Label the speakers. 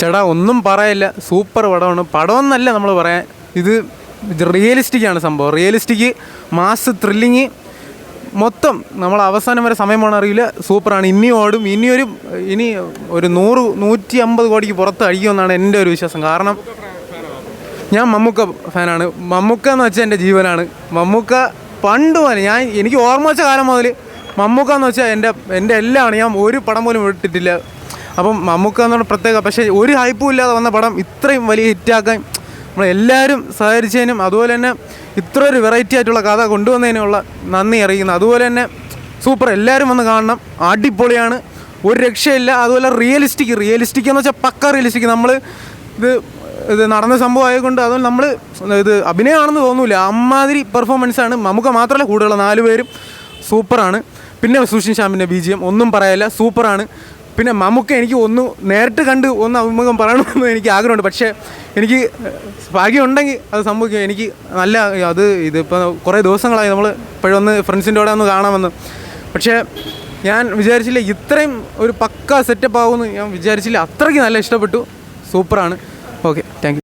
Speaker 1: ചേട്ടാ ഒന്നും പറയില്ല. സൂപ്പർ പടമാണ്. പടമെന്നല്ല നമ്മൾ പറയാൻ. ഇത് റിയലിസ്റ്റിക് ആണ് സംഭവം. റിയലിസ്റ്റിക് മാസ് ത്രില്ലിങ് മൊത്തം നമ്മൾ അവസാനം വരെ സമയം പോകണ അറിയില്ല. സൂപ്പറാണ്. ഇനി ഓടും. ഇനിയൊരു ഇനി ഒരു നൂറ് നൂറ്റി അമ്പത് കോടിക്ക് പുറത്ത് അടിക്കുമെന്നാണ് എന്റെ ഒരു വിശ്വാസം. കാരണം ഞാൻ മമ്മൂക്ക ഫാനാണ്. മമ്മൂക്ക എന്ന് വെച്ചാൽ എന്റെ ജീവനാണ്. മമ്മൂക്ക പണ്ട് മുതൽ ഞാൻ എനിക്ക് ഓർമ്മ വെച്ച കാലം മുതൽ മമ്മൂക്ക എന്ന് വെച്ചാൽ എന്റെ എന്റെ എല്ലാമാണ് ഞാൻ ഒരു പടം പോലും വിട്ടിട്ടില്ല അപ്പം മമ്മൂക്ക എന്നുള്ള പ്രത്യേക പക്ഷേ ഒരു ഹൈപ്പും ഇല്ലാതെ വന്ന പടം ഇത്രയും വലിയ ഹിറ്റാക്കാൻ നമ്മളെല്ലാവരും സഹകരിച്ചതിനും അതുപോലെ തന്നെ ഇത്ര ഒരു വെറൈറ്റി ആയിട്ടുള്ള കഥ കൊണ്ടുവന്നതിനുള്ള നന്ദി അറിയിക്കുന്നു. അതുപോലെ തന്നെ സൂപ്പർ എല്ലാവരും വന്ന് കാണണം. അടിപൊളിയാണ്. ഒരു രക്ഷയില്ല. അതുപോലെ റിയലിസ്റ്റിക് റിയലിസ്റ്റിക് എന്ന് വെച്ചാൽ പക്ക റിയലിസ്റ്റിക് നമ്മൾ ഇത് ഇത് നടന്ന സംഭവം ആയതുകൊണ്ട് അതുകൊണ്ട് നമ്മൾ ഇത് അഭിനയമാണെന്ന് തോന്നൂല. അമ്മാതിരി പെർഫോമൻസ് ആണ്. നമുക്ക് മാത്രമല്ല കൂടുതലുള്ള നാല് പേരും സൂപ്പറാണ് പിന്നെ സുഷിൻ ശ്യാമിന്റെ ബി ജി എം. ഒന്നും പറയല്ല സൂപ്പറാണ് പിന്നെ മമ്മൂക്ക എനിക്ക് ഒന്ന് നേരിട്ട് കണ്ട് ഒന്ന് അഭിമുഖം പറയണമെന്ന് എനിക്ക് ആഗ്രഹമുണ്ട്. പക്ഷേ എനിക്ക് ഭാഗ്യം ഉണ്ടെങ്കിൽ അത് സംഭവിക്കും. എനിക്ക് നല്ല അത് ഇതിപ്പോൾ കുറേ ദിവസങ്ങളായി നമ്മൾ ഇപ്പോഴൊന്ന് ഫ്രണ്ട്സിന്റെ കൂടെ ഒന്ന് കാണാമെന്ന്. പക്ഷേ ഞാൻ വിചാരിച്ചില്ല ഇത്രയും ഒരു പക്ക സെറ്റപ്പ് ആകുമെന്ന് ഞാൻ വിചാരിച്ചില്ല. അത്രയ്ക്ക് നല്ല ഇഷ്ടപ്പെട്ടു. സൂപ്പറാണ്. Okay thank